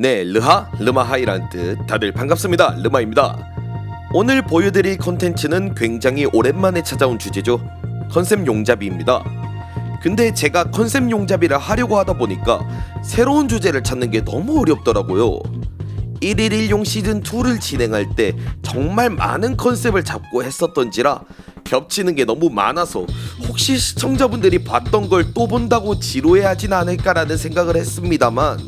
네, 르하, 르마하이란 뜻 다들 반갑습니다. 르마입니다. 오늘 보여드릴 컨텐츠는 굉장히 오랜만에 찾아온 주제죠. 컨셉 용잡이입니다. 근데 제가 컨셉 용잡이를 하려고 하다 보니까 새로운 주제를 찾는 게 너무 어렵더라고요. 1일 1용 시즌 2를 진행할 때 정말 많은 컨셉을 잡고 했었던지라 겹치는 게 너무 많아서 혹시 시청자분들이 봤던 걸 또 본다고 지루해하진 않을까라는 생각을 했습니다만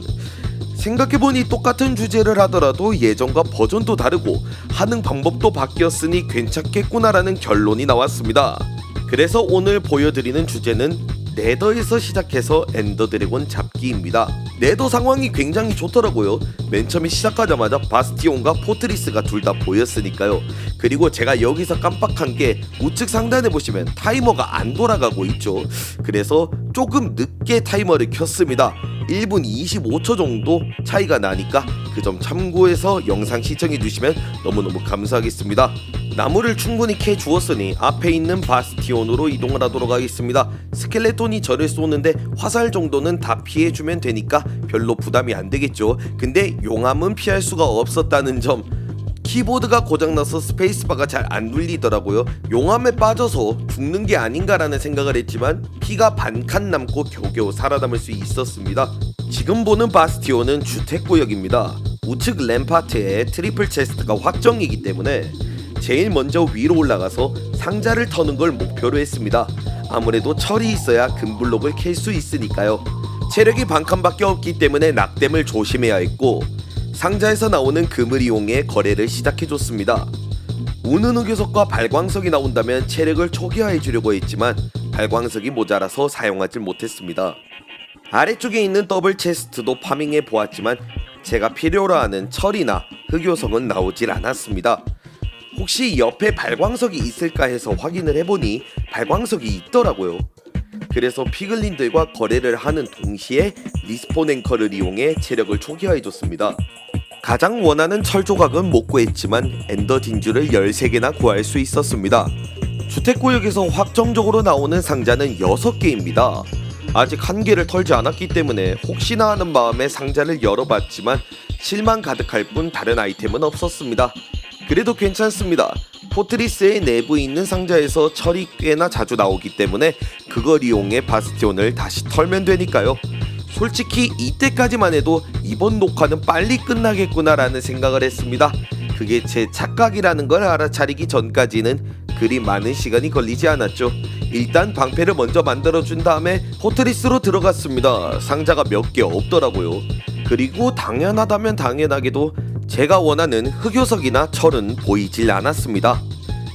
생각해보니 똑같은 주제를 하더라도 예전과 버전도 다르고 하는 방법도 바뀌었으니 괜찮겠구나라는 결론이 나왔습니다. 그래서 오늘 보여드리는 주제는 네더에서 시작해서 엔더 드래곤 잡기입니다. 네더 상황이 굉장히 좋더라고요. 맨 처음에 시작하자마자 바스티온과 포트리스가 둘 다 보였으니까요. 그리고 제가 여기서 깜빡한 게 우측 상단에 보시면 타이머가 안 돌아가고 있죠. 그래서 조금 늦게 타이머를 켰습니다. 1분 25초 정도 차이가 나니까 그 점 참고해서 영상 시청해 주시면 너무너무 감사하겠습니다. 나무를 충분히 캐 주었으니 앞에 있는 바스티온으로 이동을 하도록 하겠습니다. 스켈레톤이 저를 쏘는데 화살 정도는 다 피해 주면 되니까 별로 부담이 안 되겠죠. 근데 용암은 피할 수가 없었다는 점 키보드가 고장나서 스페이스바가 잘 안 눌리더라고요. 용암에 빠져서 죽는 게 아닌가라는 생각을 했지만 피가 반칸 남고 겨우겨우 살아남을 수 있었습니다. 지금 보는 바스티온은 주택구역입니다. 우측 램파트에 트리플 체스트가 확정이기 때문에 제일 먼저 위로 올라가서 상자를 터는 걸 목표로 했습니다. 아무래도 철이 있어야 금블록을 캘 수 있으니까요. 체력이 반칸밖에 없기 때문에 낙뎀을 조심해야 했고 상자에서 나오는 금을 이용해 거래를 시작해줬습니다. 우는 흑요석과 발광석이 나온다면 체력을 초기화해 주려고 했지만 발광석이 모자라서 사용하지 못했습니다. 아래쪽에 있는 더블 체스트도 파밍해 보았지만 제가 필요로 하는 철이나 흑요석은 나오질 않았습니다. 혹시 옆에 발광석이 있을까 해서 확인을 해보니 발광석이 있더라고요. 그래서 피글린들과 거래를 하는 동시에 리스폰 앵커를 이용해 체력을 초기화해줬습니다. 가장 원하는 철 조각은 못 구했지만 엔더 진주를 13개나 구할 수 있었습니다. 주택구역에서 확정적으로 나오는 상자는 6개입니다. 아직 한 개를 털지 않았기 때문에 혹시나 하는 마음에 상자를 열어봤지만 실만 가득할 뿐 다른 아이템은 없었습니다. 그래도 괜찮습니다. 포트리스의 내부에 있는 상자에서 철이 꽤나 자주 나오기 때문에 그걸 이용해 바스티온을 다시 털면 되니까요. 솔직히 이때까지만 해도 이번 녹화는 빨리 끝나겠구나라는 생각을 했습니다. 그게 제 착각이라는 걸 알아차리기 전까지는 그리 많은 시간이 걸리지 않았죠. 일단 방패를 먼저 만들어준 다음에 포트리스로 들어갔습니다. 상자가 몇 개 없더라고요. 그리고 당연하다면 당연하게도 제가 원하는 흑요석이나 철은 보이질 않았습니다.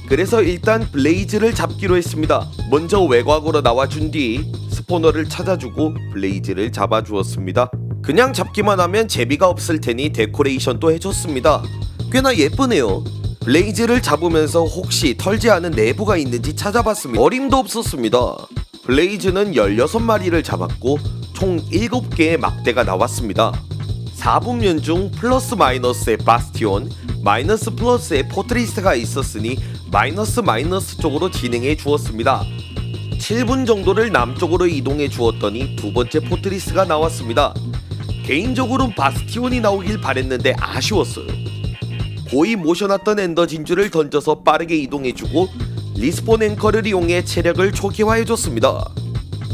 그래서 일단 블레이즈를 잡기로 했습니다. 먼저 외곽으로 나와준 뒤 스포너를 찾아주고 블레이즈를 잡아주었습니다. 그냥 잡기만 하면 재미가 없을 테니 데코레이션도 해줬습니다. 꽤나 예쁘네요. 블레이즈를 잡으면서 혹시 털지 않은 내부가 있는지 찾아봤습니다. 어림도 없었습니다. 블레이즈는 16마리를 잡았고 총 7개의 막대가 나왔습니다. 4분면 중 플러스 마이너스의 바스티온, 마이너스 플러스의 포트리스가 있었으니 마이너스 마이너스 쪽으로 진행해 주었습니다. 7분 정도를 남쪽으로 이동해 주었더니 두 번째 포트리스가 나왔습니다. 개인적으로는 바스티온이 나오길 바랬는데 아쉬웠어요. 고이 모셔놨던 엔더 진주를 던져서 빠르게 이동해주고 리스폰 앵커를 이용해 체력을 초기화해줬습니다.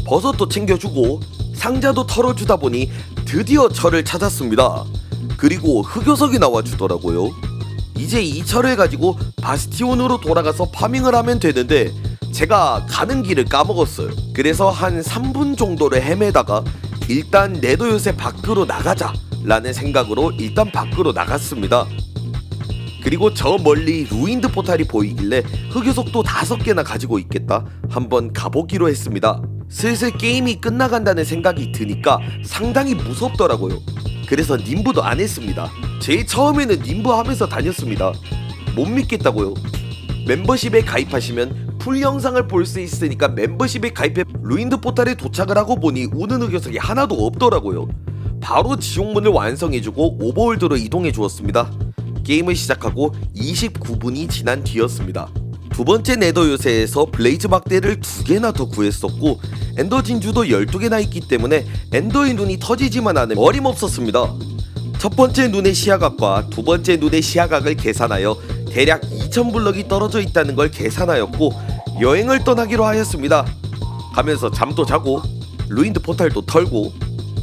버섯도 챙겨주고 상자도 털어주다 보니 드디어 철을 찾았습니다. 그리고 흑요석이 나와주더라고요. 이제 이 철을 가지고 바스티온으로 돌아가서 파밍을 하면 되는데 제가 가는 길을 까먹었어요. 그래서 한 3분 정도를 헤매다가 일단 내도 요새 밖으로 나가자 라는 생각으로 일단 밖으로 나갔습니다. 그리고 저 멀리 루인드 포탈이 보이길래 흑요석도 다섯 개나 가지고 있겠다 한번 가보기로 했습니다. 슬슬 게임이 끝나간다는 생각이 드니까 상당히 무섭더라고요. 그래서 님부도 안 했습니다. 제일 처음에는 님부 하면서 다녔습니다. 못 믿겠다고요. 멤버십에 가입하시면 풀 영상을 볼 수 있으니까 멤버십에 가입해 루인드 포탈에 도착을 하고 보니 우는 흑요석이 하나도 없더라고요. 바로 지옥문을 완성해주고 오버월드로 이동해 주었습니다. 게임을 시작하고 29분이 지난 뒤였습니다. 두 번째 네더 요새에서 블레이즈 막대를 두 개나 더 구했었고 엔더 진주도 12개나 있기 때문에 엔더의 눈이 터지지만 않으면 어림없었습니다. 첫 번째 눈의 시야각과 두 번째 눈의 시야각을 계산하여 대략 2,000블럭이 떨어져 있다는 걸 계산하였고 여행을 떠나기로 하였습니다. 가면서 잠도 자고 루인드 포탈도 털고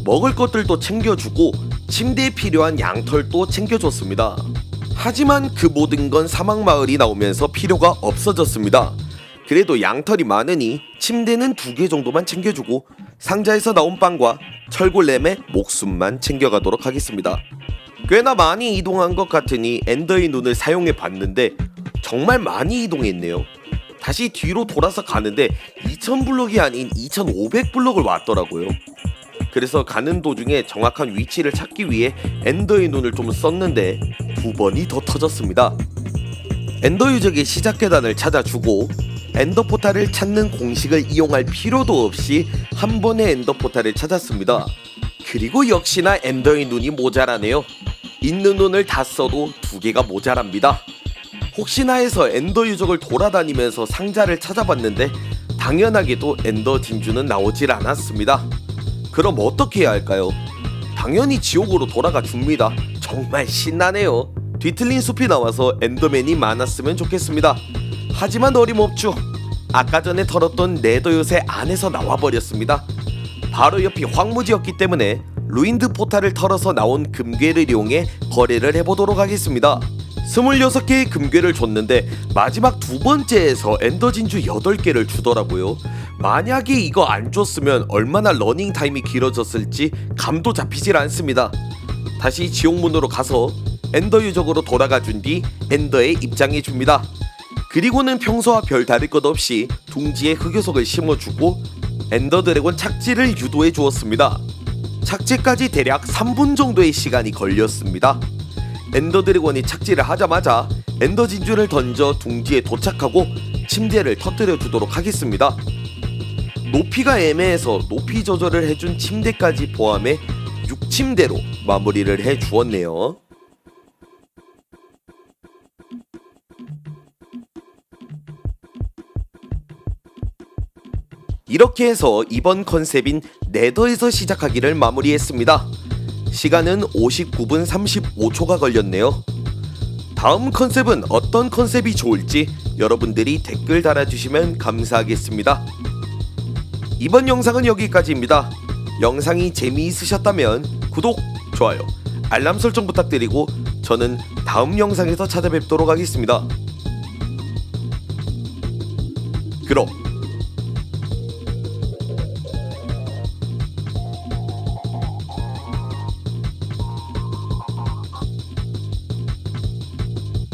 먹을 것들도 챙겨주고 침대에 필요한 양털도 챙겨줬습니다. 하지만 그 모든 건 사막 마을이 나오면서 필요가 없어졌습니다. 그래도 양털이 많으니 침대는 두 개 정도만 챙겨주고 상자에서 나온 빵과 철골렘의 목숨만 챙겨가도록 하겠습니다. 꽤나 많이 이동한 것 같으니 엔더의 눈을 사용해 봤는데 정말 많이 이동했네요. 다시 뒤로 돌아서 가는데 2000블럭이 아닌 2500블럭을 왔더라고요. 그래서 가는 도중에 정확한 위치를 찾기 위해 엔더의 눈을 좀 썼는데 두 번이 더 터졌습니다. 엔더 유적의 시작 계단을 찾아주고 엔더 포탈을 찾는 공식을 이용할 필요도 없이 한 번에 엔더 포탈을 찾았습니다. 그리고 역시나 엔더의 눈이 모자라네요. 있는 눈을 다 써도 두 개가 모자랍니다. 혹시나 해서 엔더 유적을 돌아다니면서 상자를 찾아봤는데 당연하게도 엔더 진주는 나오질 않았습니다. 그럼 어떻게 해야 할까요? 당연히 지옥으로 돌아가 줍니다. 정말 신나네요. 뒤틀린 숲이 나와서 엔더맨이 많았으면 좋겠습니다. 하지만 어림없죠. 아까 전에 털었던 네더 요새 안에서 나와 버렸습니다. 바로 옆이 황무지였기 때문에 루인드 포탈을 털어서 나온 금괴를 이용해 거래를 해보도록 하겠습니다. 26개의 금괴를 줬는데 마지막 두 번째에서 엔더 진주 8개를 주더라고요. 만약에 이거 안 줬으면 얼마나 러닝 타임이 길어졌을지 감도 잡히질 않습니다. 다시 지옥문으로 가서 엔더 유적으로 돌아가 준 뒤 엔더에 입장해 줍니다. 그리고는 평소와 별 다를 것 없이 둥지에 흑요석을 심어주고 엔더 드래곤 착지를 유도해 주었습니다. 착지까지 대략 3분 정도의 시간이 걸렸습니다. 엔더 드래곤이 착지를 하자마자 엔더 진주를 던져 둥지에 도착하고 침대를 터뜨려 주도록 하겠습니다. 높이가 애매해서 높이 조절을 해준 침대까지 포함해 6침대로 마무리를 해 주었네요. 이렇게 해서 이번 컨셉인 네더에서 시작하기를 마무리했습니다. 시간은 59분 35초가 걸렸네요. 다음 컨셉은 어떤 컨셉이 좋을지 여러분들이 댓글 달아주시면 감사하겠습니다. 이번 영상은 여기까지입니다. 영상이 재미있으셨다면 구독, 좋아요, 알람 설정 부탁드리고 저는 다음 영상에서 찾아뵙도록 하겠습니다. 그럼